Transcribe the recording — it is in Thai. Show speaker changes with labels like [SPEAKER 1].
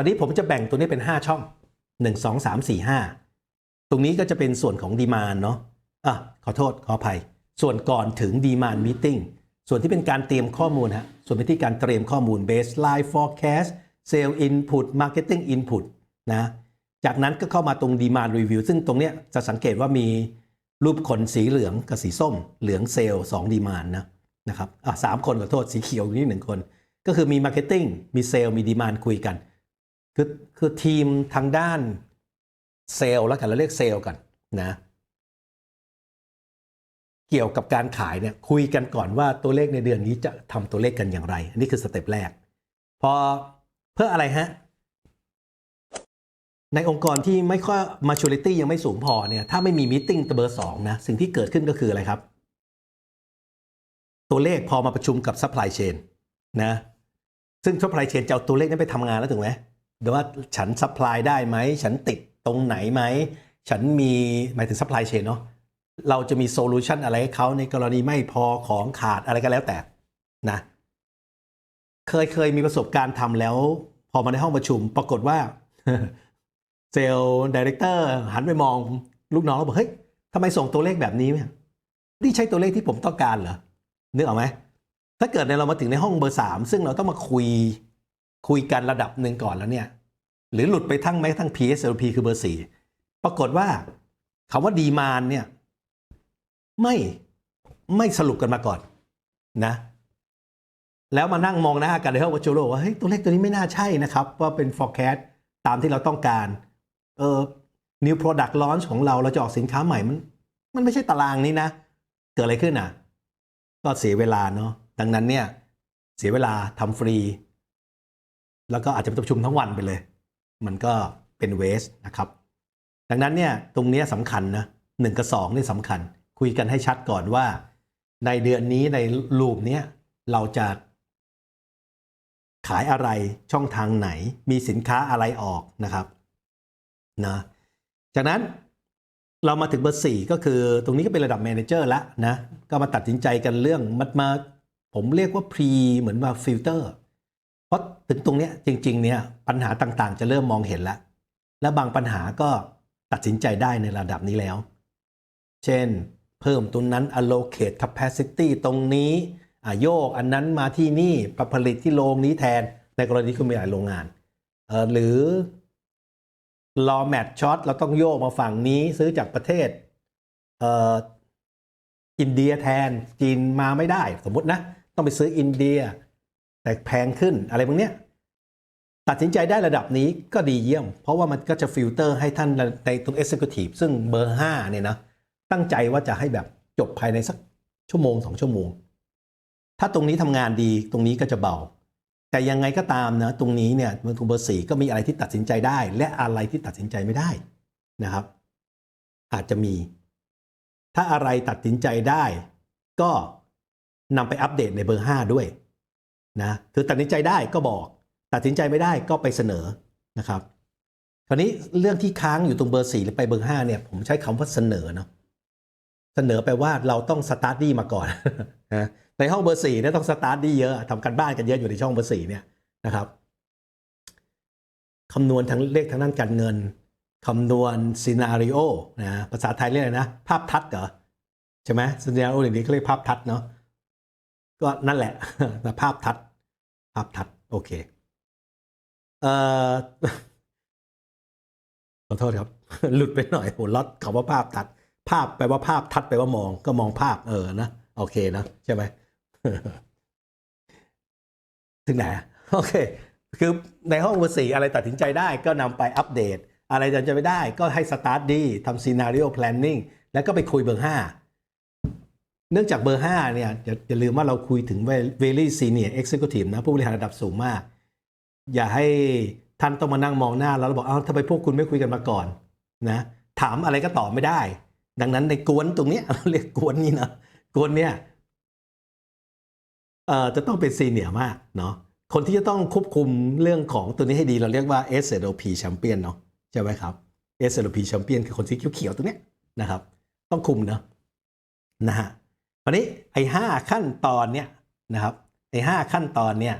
[SPEAKER 1] ตอนนี้ผมจะแบ่งตัวนี้เป็น 5 ช่อง 1 2 3 4 5 ตรงนี้ก็จะเป็นส่วนของดีมานเนาะอะขอโทษขออภัย ส่วนก่อนถึงดีมานมิ팅ส่วนที่เป็นการเตรียมข้อมูลฮะส่วนเป็นที่การเตรียมข้อมูล baseline forecast sale input marketing input นะจากนั้นก็เข้ามาตรง demand review ซึ่งตรงเนี้ยจะสังเกตว่ามีรูปคนสีเหลืองกับสีส้ม เหลืองเซลล์สองดีมานนะนะครับอะสามคนขอโทษสีเขียวนี่หนึ่งคน ก็คือมี marketing มีเซลล์มีดีมานคุยกัน คือคือทีมทางด้านเซลล์แล้วกันเราเรียกเซลล์กันนะ เกี่ยวกับการขายเนี่ยคุยกันก่อนว่าตัวเลขในเดือนนี้จะทำตัวเลขกันอย่างไร อันนี้คือสเต็ปแรก พอเพื่ออะไรฮะ ในองค์กรที่ไม่ค่อย maturity ยังไม่สูงพอเนี่ยถ้าไม่มีมิ팅เบอร์สองนะสิ่งที่เกิดขึ้นก็คืออะไรครับ ตัวเลขพอมาประชุมกับ supply chain นะซึ่ง supply chain จะเอาตัวเลขนั้นไปทำงานแล้วถูกไหม เดี๋ยวว่าฉัน supply ได้ไหม ฉันติดตรงไหนไหม ฉันมีหมายถึง supply chain เนาะเราจะมีโซลูชันอะไรให้เขาในกรณีไม่พอของขาดอะไรก็แล้วแต่นะเคยเคยมีประสบการณ์ทำแล้ว พอมาในห้องประชุมปรากฏว่าเซลล์ดีเรคเตอร์หันไปมองลูกน้องแล้วบอกเฮ้ยทำไมส่งตัวเลขแบบนี้เนี่ยนี่ใช่ตัวเลขที่ผมต้องการเหรอนึกออกไหมถ้าเกิดในเรามาถึงในห้องเบอร์สามซึ่งเราต้องมาคุยคุยกันระดับหนึ่งก่อนแล้วเนี่ย หรือหลุดไปทั้งแม้ทั้ง PSLP คือเบอร์สี่ปรากฏว่าคำว่าดีมานเนี่ยไม่ไม่สรุปกันมาก่อนนะ แล้วมานั่งมองหน้ากันในห้องประชุมว่าเฮ้ยตัวเลขตัวนี้ไม่น่าใช่นะครับ ว่าเป็น forecast ตามที่เราต้องการเออ new product launch ของเราเราจะออกสินค้าใหม่มัน มันไม่ใช่ตารางนี้นะ เกิดอะไรขึ้นอะ ก็เสียเวลาเนาะดังนั้นเนี่ย เสียเวลาทำฟรี แล้วก็อาจจะไปประชุมทั้งวันไปเลย มันก็เป็นเวสนะครับ ดังนั้นเนี่ยตรงนี้สำคัญนะหนึ่งกับสองนี่สำคัญ คุยกันให้ชัดก่อนว่า ในเดือนนี้ในลูปเนี้ยเราจะ ขายอะไรช่องทางไหน มีสินค้าอะไรออกนะครับนะจากนั้นเรามาถึงเบอร์สี่ก็คือตรงนี้ก็เป็นระดับ m ม n เจอร์แล้วนะ ก็มาตัดสินใจกันเรื่องมัดมา ผมเรียกว่าพรีเหมือนมาฟิลเตอร์ เพราะถึงตรงนี้จริงๆเนี่ยปัญหาต่างๆ จะเริ่มมองเห็นแล้ว และบางปัญหาก็ตัดสินใจได้ในระดับนี้แล้ว เช่น เพิ่มตัวนั้น allocate capacity ตรงนี้โยกอันนั้นมาที่นี่ผลิตที่โรงนี้แทนในกรณีที่คุณมีหลายโรงงาน หรือรอแมทช็อตเราต้องโยกมาฝั่งนี้ซื้อจากประเทศออินเดียแทนจีนมาไม่ได้สมมตินะ ต้องไปซื้ออินเดีย แต่แพงขึ้นอะไรพวกเนี้ยตัดสินใจได้ระดับนี้ก็ดีเยี่ยม เพราะว่ามันก็จะฟิลเตอร์ให้ท่านในตรง Executive ซึ่งเบอร์ 5 เนี่ยนะ ตั้งใจว่าจะให้แบบจบภายในสักชั่วโมงสองชั่วโมง ถ้าตรงนี้ทำงานดีตรงนี้ก็จะเบา แต่ยังไงก็ตามนะ ตรงนี้เนี่ยมันตรงเบอร์สี่ก็มีอะไรที่ตัดสินใจได้ และอะไรที่ตัดสินใจไม่ได้นะครับ อาจจะมี ถ้าอะไรตัดสินใจได้ ก็นำไปอัปเดตในเบอร์ 5 ด้วย นะคือตัดสินใจได้ก็บอก ตัดสินใจไม่ได้ก็ไปเสนอนะครับคราวนี้เรื่องที่ค้างอยู่ตรงเบอร์สี่หรือไปเบอร์ห้าเนี่ยผมใช้คำว่าเสนอเนาะเสนอไปว่าเราต้องสตาร์ทดีมาก่อนนะในห้องเบอร์สี่เนี่ยต้องสตาร์ทดีเยอะทำกันบ้านกันเยอะอยู่ในช่องเบอร์สี่เนี่ยนะครับคำนวณทั้งเลขทางด้านการเงินคำนวณซีนารีโอนะภาษาไทยเรียกอะไรนะ ภาพทัดเหรอ ใช่ไหมซีนารีโออย่างนี้เขาเรียกภาพทัดเนาะ ก็นั่นแหละแต่ภาพทัด ภาพทัด โอเค เอ่อขอโทษครับ หลุดไปหน่อยโหล็อตคำว่าภาพทัด ภาพแปลว่าภาพทัดแปลว่ามอง ก็มองภาพเออนะโอเคนะใช่ไหมถึงไหนโอเค คือในห้องเบอร์สี่อะไรตัดสินใจได้ก็นำไปอัปเดต อะไรตัดสินใจไม่ได้ ก็ให้สตาร์ทดีทำซีนารีโอ planning แล้วก็ไปคุยเบอร์ห้า เนื่องจากเบอร์ห้าเนี่ยอย่าอย่าลืมว่าเราคุยถึง very senior executive นะผู้บริหารระดับสูงมาก อย่าให้ท่านต้องมานั่งมองหน้าแล้วเราบอกอ้าวทำไมพวกคุณไม่คุยกันมาก่อนนะถามอะไรก็ตอบไม่ได้ ดังนั้นในกวนตรงนี้เราเรียกกวนนี่นะกวนเนี่ยเอ่อจะต้องเป็นซีเนียร์มากเนาะคนที่จะต้องควบคุมเรื่องของตัวนี้ให้ดีเราเรียกว่า SLP Champion เนาะใช่ไหมครับ SLP Champion คือคนสีเขียวๆตรงเนี้ยนะครับ ต้องคุมเนาะนะฮะ ราวนี้ไอ้ห้าขั้นตอนเนี่ยนะครับไอ้ห้าขั้นตอนเนี่ย